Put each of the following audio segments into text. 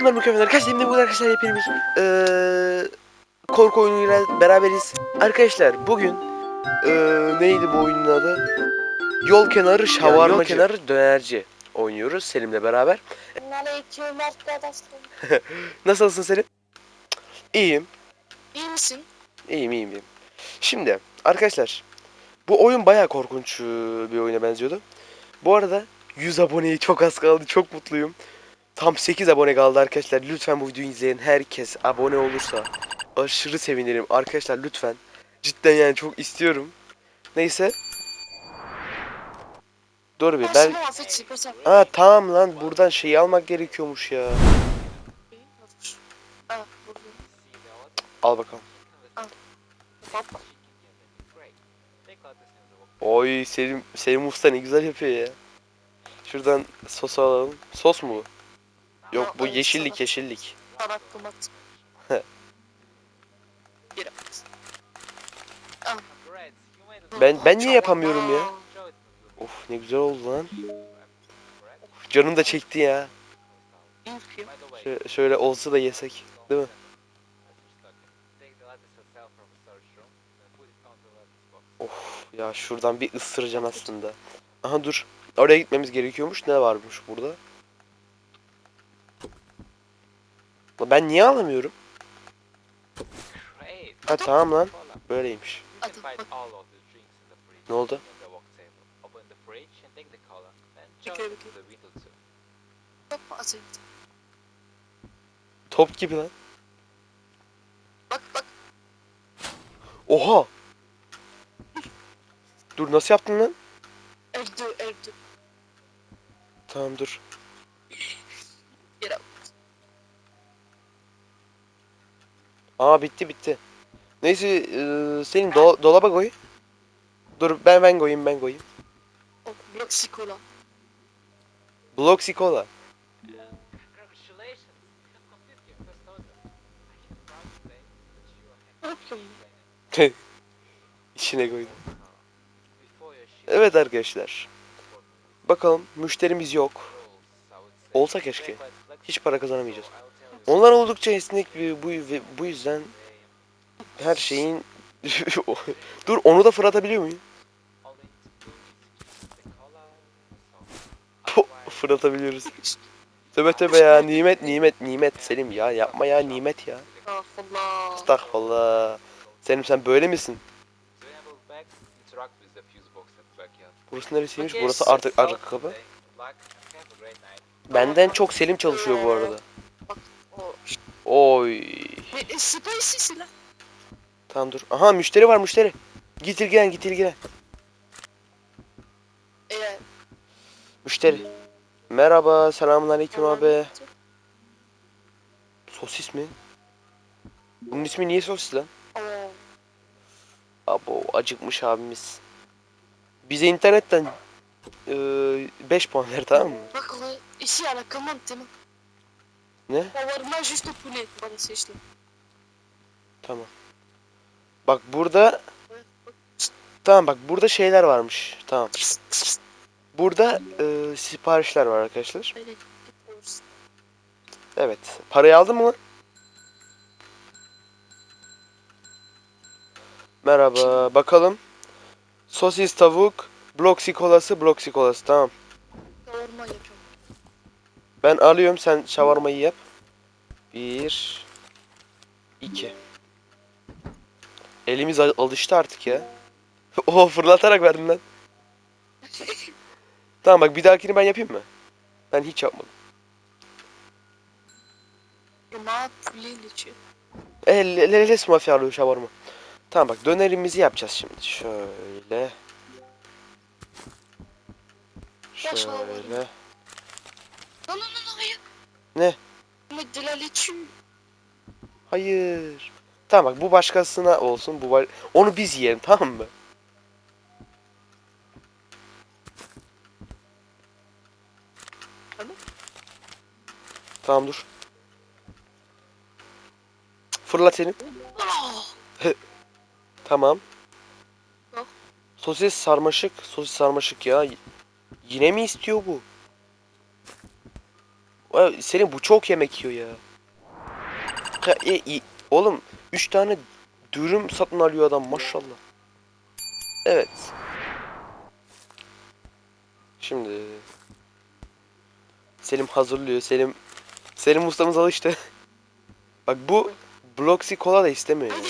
Selamlar mükemmel arkadaşlar. Şimdi bugün arkadaşlar hepimiz eee korku oyunuyla beraberiz. Arkadaşlar bugün eee neydi bu oyunun adı? Yol kenarı şavarmacı. yol kenarı dönerci oynuyoruz Selim'le beraber. Aleyküm arkadaşlar. Nasılsın Selim? İyiyim. İyi misin? İyiyim iyiyim iyiyim. Şimdi arkadaşlar bu oyun bayağı korkunç bir oyuna benziyordu. Bu arada 100 aboneye çok az kaldı. Çok mutluyum. Tam 8 abone kaldı arkadaşlar. Lütfen bu videoyu izleyen herkes abone olursa aşırı sevinirim. Arkadaşlar lütfen. Cidden yani çok istiyorum. Neyse. Dur bir ben... Aa tamam lan buradan şeyi almak gerekiyormuş ya. Al bakalım. Oy Selim, Selim Usta ne güzel yapıyor ya. Şuradan sos alalım. Sos mu bu? Yok bu yeşillik yeşillik. Yere. Ben ben niye yapamıyorum ya? Of ne güzel oldu lan. Canım da çekti ya. Şöyle, şöyle olsa da yesek. Değil mi? Of ya şuradan bir ısıracaksın aslında. Aha dur. Oraya gitmemiz gerekiyormuş. Ne varmış burada? Lan Ben niye alamıyorum? Ha tamam lan. Böyleymiş. Ne oldu? Azıcık. Top gibi lan. Bak bak. Oha! Dur nasıl yaptın lan? Öldü öldü. Tamam dur. Aa bitti bitti. Neyse eee, senin do- dolaba koy. Dur ben ben koyayım ben koyayım. Bloxikola. Yapıyorsun? İçine koydum. Evet arkadaşlar. Bakalım müşterimiz yok. Olsa keşke. Hiç para kazanamayacağız. Onlar oldukça esnek bir bu ve bu yüzden her şeyin Dur onu da fırlatabiliyor muyum? Fırlatabiliyoruz. Tövbe tövbe ya nimet nimet nimet Selim ya yapma ya nimet ya. Estağfurullah. Estağfurullah. Selim sen böyle misin? Burası neresiymiş? Burası artık arka kapı. Benden çok Selim çalışıyor bu arada. Oy. Pas ici, c'est là. Tamam dur. Aha müşteri var müşteri. Git ilgilen git ilgilen. Euh, Müşteri. Merhaba selamun aleyküm abi. Sosis mi? Bunun ismi niye sosis lan? Oh. Abo acıkmış abimiz. Bize internetten 5 puan ver tamam mı? Bak la commande, t'es bon. Ne? Poulet. Voilà, c'est juste là. Tamam. Bak burada Tamam bak burada şeyler varmış. Tamam. Burada e, siparişler var arkadaşlar. Evet. Parayı aldın mı? Merhaba. Bakalım. Sosis tavuk. Bloxy kolası. Bloxy kolası. Tamam. shawarma yapıyorum. Ben alıyorum. Sen şavarmayı yap. Bir. iki. Elimiz al- alıştı artık ya. o fırlatarak verdin lan. Tamam bak bir dahakini ben yapayım mı? Ben hiç yapmadım. E, le- le- les mafyalı şavarma. Tamam bak dönerimizi yapacağız şimdi. Şöyle. Şöyle. Non, non, rien. Ne? De la laitue. Hayır. Tamam bak bu başkasına olsun. Bu var. Onu biz yiyelim tamam mı? Tamam. Tamam dur. Fırlat seni. Oh. Tamam. Sosis sarmaşık. Sosis sarmaşık ya. Yine mi istiyor bu? Selim bu çok yemek yiyor ya. Ha, e, iyi. Oğlum 3 tane dürüm satın alıyor adam maşallah. Evet. Şimdi Selim hazırlıyor. Selim Selim ustamız alıştı. Bak bu Bloxy Cola da istemiyor. ya.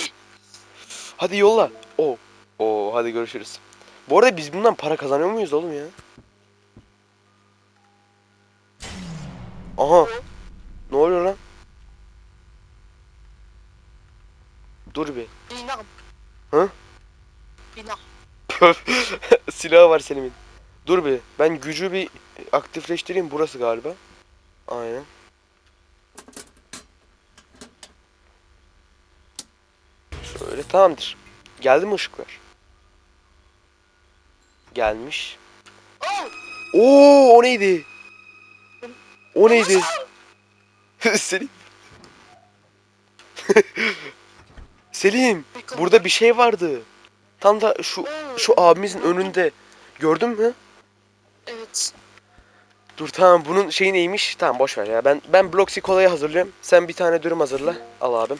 Hadi. Yolla. Oo. Oo hadi görüşürüz. Bu arada biz bundan para kazanıyor muyuz oğlum ya? Aha. Ne oluyor lan? Dur bir. Binam. Hı? Binam. Silahı var Selim'in. Dur bir. Ben gücü bir aktifleştireyim. Burası galiba. Aynen. Şöyle tamamdır. Geldi mi ışıklar? Gelmiş. Oo o neydi? O neydi? Selim. Selim, burada bir şey vardı. Tam da şu şu abimizin önünde. Gördün mü? Evet. Dur tamam bunun şeyi neymiş? Tamam boş ver ya. Ben ben Bloxy kolayı hazırlıyorum. Sen bir tane dürüm hazırla. Al abim.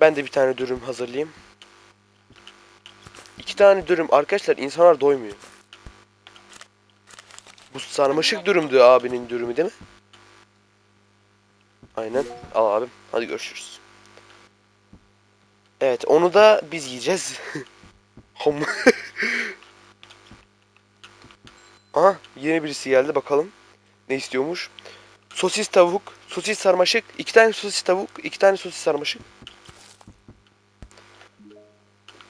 Ben de bir tane dürüm hazırlayayım. İki tane dürüm. Arkadaşlar insanlar doymuyor. Bu sarmaşık dürümdü abinin dürümü değil mi? Aynen. Al abim. Hadi görüşürüz. Evet onu da biz yiyeceğiz. Ham. Aha yeni birisi geldi bakalım. Ne istiyormuş? Sosis tavuk, sosis sarmaşık, iki tane sosis tavuk, iki tane sosis sarmaşık.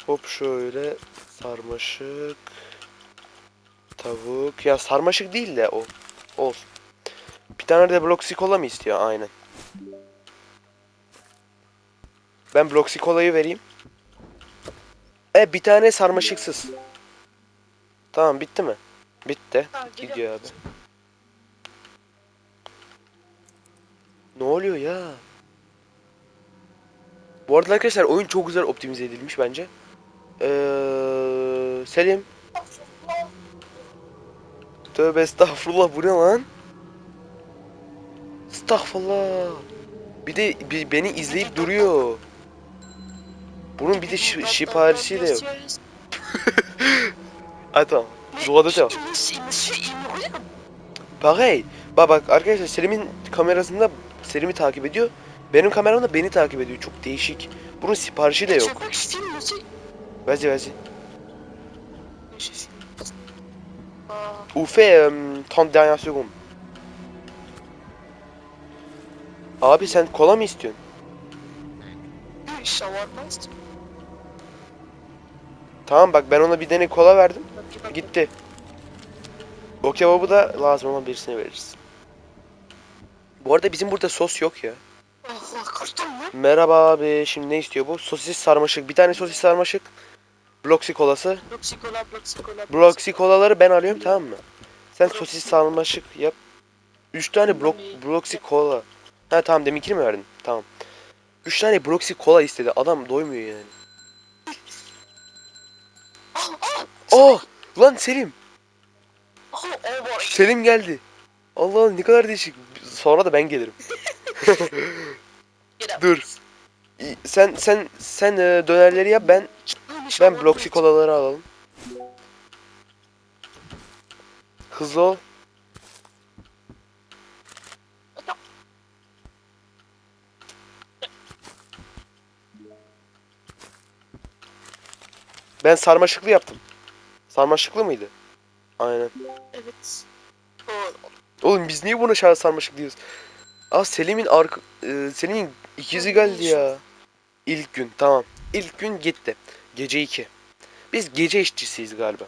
Hop şöyle sarmaşık, tavuk. Ya sarmaşık değil de o. Olsun. Bir tane de Bloxy Cola mı istiyor? Aynen. Ben Bloxy Cola'yı vereyim. E bir tane sarmaşıksız. Tamam bitti mi? Bitti. Gidiyor abi. Ne oluyor ya? Bu arada arkadaşlar oyun çok güzel optimize edilmiş bence. Ee, Selim. Tövbe estağfurullah bu ne lan? Estağfurullah. Bir de bir, beni izleyip duruyor. Bunun bir de şi- siparişi de yok. Hadi tamam. Doğada devam. Pareil. Bak bak arkadaşlar Selim'in kamerasında Selim'i takip ediyor. Benim kameramda beni takip ediyor. Çok değişik. Bunun siparişi de yok. Çok istiyorum nasıl? Vas-y vas-y. Aa, Ou fais euh, 30 dernières secondes. Abi sen kola mı istiyorsun? şavarma istiyorum. Tamam bak ben ona bir tane kola verdim. Gitti. O kebabı da lazım olan birisine veririz. Bu arada bizim burada sos yok ya. Allah kurtulma. Merhaba abi. Şimdi ne istiyor bu? Sosis sarmaşık. Bir tane sosis sarmaşık. Bloxy kolası. Bloksikola, bloksikola. Bloxy kolaları ben alıyorum tamam mı? Sen sosis sarmaşık yap. 3 tane blok Bloxy kola. Ha tamam deminkini mi verdin? Tamam. 3 tane Bloxy kola istedi. Adam doymuyor yani. Ah, ah, Oh! Lan Selim. ah, oh. Selim geldi. Allah Allah ne kadar değişik. Sonra da ben gelirim. Dur. Sen sen sen e, dönerleri yap ben Çıkmamış ben bir- kolaları alalım. Hızlı ol. Ben sarmaşıklı yaptım. Sarmaşıklı mıydı? Aynen. Evet. Oğlum biz niye buna şahı sarmaşık diyoruz? Aa Selim'in arka e, Selim'in ikizi geldi ya. İlk gün tamam. İlk gün gitti. Gece 2. Biz gece işçisiyiz galiba.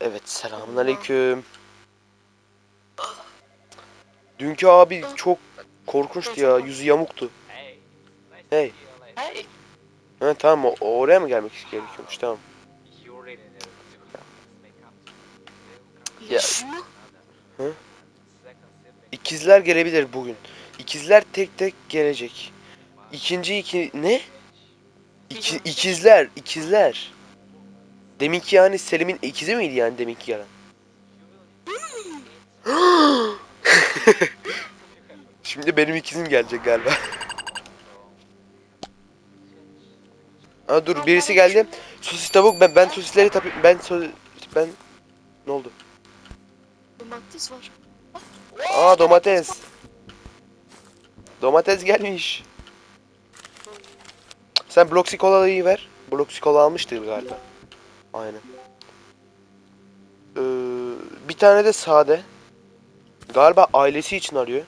Evet selamünaleyküm. Dünkü abi çok korkunçtu ya. Yüzü yamuktu. Hey. Hey. Ha tamam o- oraya mı gelmek gerekiyormuş tamam. Ya-. Hı? İkizler gelebilir bugün. İkizler tek tek gelecek. İkinci iki ne? İki, ikizler, ikizler. Deminki yani Selim'in ikizi miydi yani deminki gelen? Şimdi benim ikizim gelecek galiba. Aa dur birisi geldi. Sosis tavuk ben ben sosisleri tabii ben so- ben ne oldu? Domates var. Aa domates. Domates gelmiş. Sen Bloxy Cola'yı ver. Bloxy Cola almıştır galiba. Aynen. Ee, bir tane de sade. Galiba ailesi için arıyor.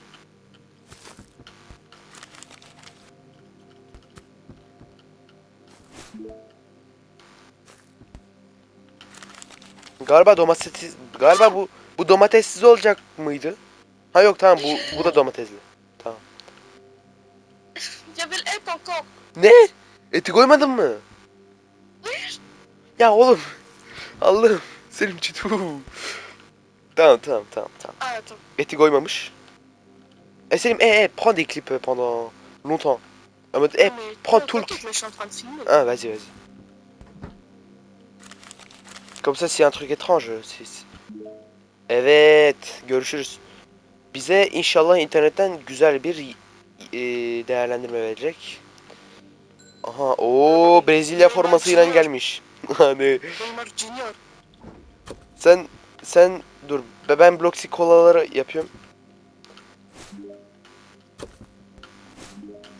Galiba domates galiba bu bu domatessiz olacak mıydı? Ha yok tamam bu bu da domatesli. Cebel et encore. Ne? Eti koymadın mı? Ya oğlum. Allah'ım. Selim çitu. Tamam tamam tamam tamam. Attends. Eti koymamış. E Selim eh eh prends des clips pendant longtemps. En mode eh prends tout le. Ah vas-y vas-y. Comme ça a un truc étrange. c'est- c'est- Evet görüşürüz. Bize inşallah internetten güzel bir e, değerlendirme verecek. Aha o Brezilya formasıyla gelmiş. Hani sen sen dur be- ben Bloxy kolaları yapıyorum.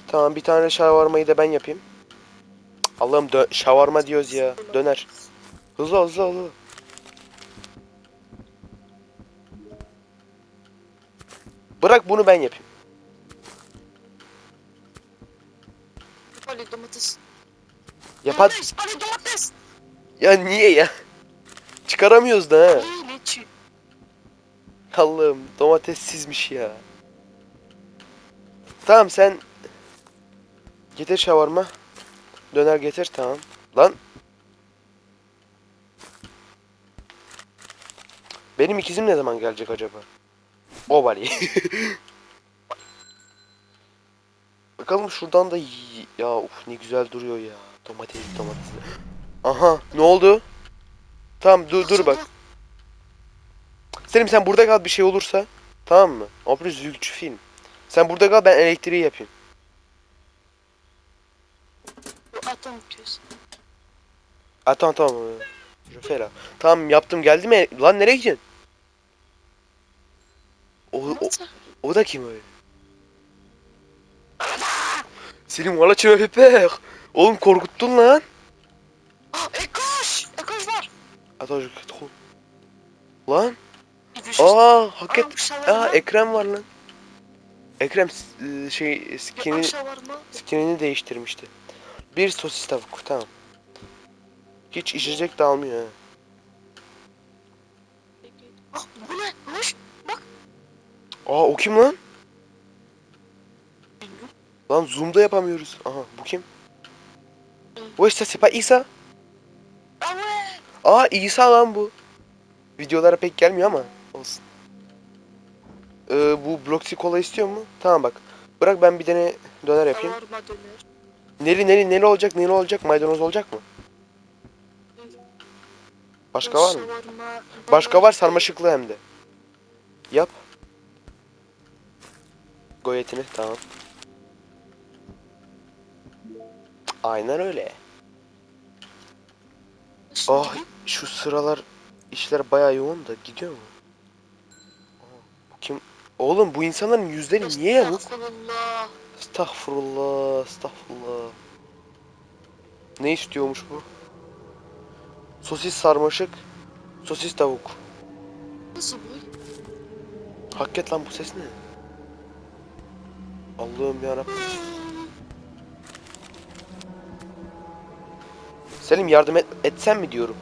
Tamam bir tane şavarmayı da ben yapayım. Allah'ım şavarma diyoruz ya. Döner. Hızlı hızlı hızlı. Bırak bunu ben yapayım. Pas les domates. Ya niye ya? Çıkaramıyoruz da ha. Allah'ım domatessizmiş ya. Tamam sen getir şavarma. Döner getir tamam. Lan. Benim ikizim ne zaman gelecek acaba? O ya. Bakalım şuradan da ya uf ne güzel duruyor ya. Domates domates. Aha ne oldu? Tamam dur dur bak. Selim sen burada kal bir şey olursa. Tamam mı? Après zülkçü film. Sen burada kal ben elektriği yapayım. Que ça. Ha tamam tamam. Je fais là. Tamam yaptım geldi mi? Lan nereye gidiyorsun? O, o, o da kim öyle? Selim valla fait peur. Oğlum korkuttun lan. Et Et coche var trop. Lan. Il veut juste... Aa un shawarma. Aa Ekrem var lan. Ekrem s- şey un skinini, skinini değiştirmişti. Bir sosis tavuk tamam. Hiç içecek de almıyor ha. Oh, bu ne? Hoş. Aa o kim lan? Lan zoom'da yapamıyoruz. Aha bu kim? Bu işte pas İsa. Aa İsa lan bu. Videolara pek gelmiyor ama olsun. Ee, bu Bloxy Cola istiyor mu? Tamam bak. Bırak ben bir tane döner yapayım. Neli neli neli olacak neli olacak maydanoz olacak mı? Başka var mı? Başka var sarmaşıklı hem de. Yap. Goyetini tamam. Aynen öyle. Ah şu sıralar işler bayağı yoğun da gidiyor mu? Aa, Bu kim? Oğlum bu insanların yüzleri niye yamuk? Estağfurullah. Estağfurullah, estağfurullah. Ne istiyormuş bu? Sosis sarmaşık, sosis tavuk. Nasıl bu? Hakikaten lan bu ses ne? Allah'ım yarabbim. Selim yardım et, etsen mi diyorum.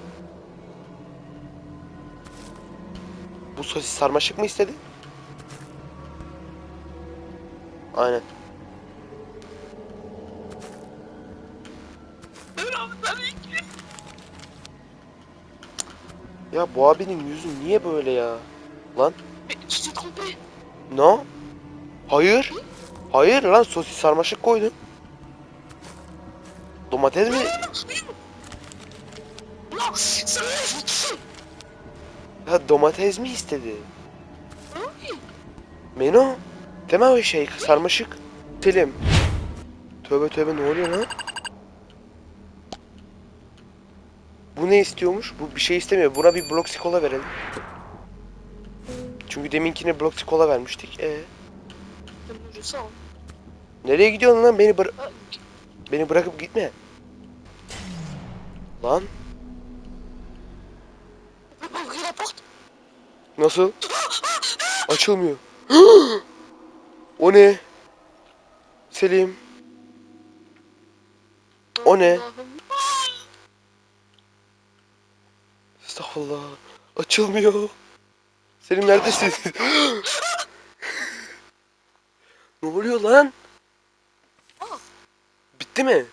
Bu sosis sarmaşık mı istedi? Aynen. Ya bu abinin yüzü niye böyle ya? Lan ne? Hayır. Hayır lan sosis sarmaşık koydun. Domates mi? Ha domates mi istedi? Meno. Deme o şey sarmaşık. Selim. Tövbe tövbe ne oluyor lan? Bu ne istiyormuş? Bu bir şey istemiyor. Buna bir Bloxy Cola verelim. Çünkü deminkine Bloxy Cola vermiştik. E sağ nereye gidiyorsun lan? Beni bıra- beni bırakıp gitme. Lan nasıl? Açılmıyor. o ne? Selim. O ne? Estağfurullah. Açılmıyor. Selim neredesin? ne oluyor lan? Bitti mi?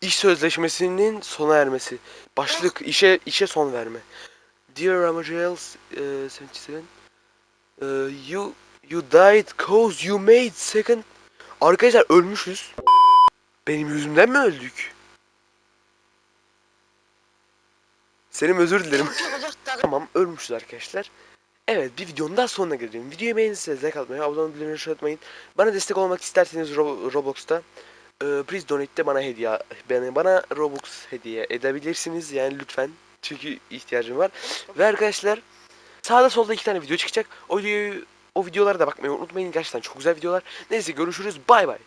İş sözleşmesinin sona ermesi. Başlık işe işe son verme. Dear Ramajels uh, 77 uh, you you died cause you made second Arkadaşlar ölmüşüz. Benim yüzümden mi öldük? Selim özür dilerim. Tamam ölmüşüz arkadaşlar. Evet bir videonun daha sonuna gelelim. Videoyu beğenirseniz like atmayı, abone olmayı, bildirimleri unutmayın. Bana destek olmak isterseniz Ro- Roblox'ta e, Please Donate'de bana hediye bana, bana Robux hediye edebilirsiniz yani lütfen. Çünkü ihtiyacım var. Ve arkadaşlar sağda solda iki tane video çıkacak. O videoyu o videolara da bakmayı unutmayın. Gerçekten çok güzel videolar. Neyse görüşürüz. Bay bay.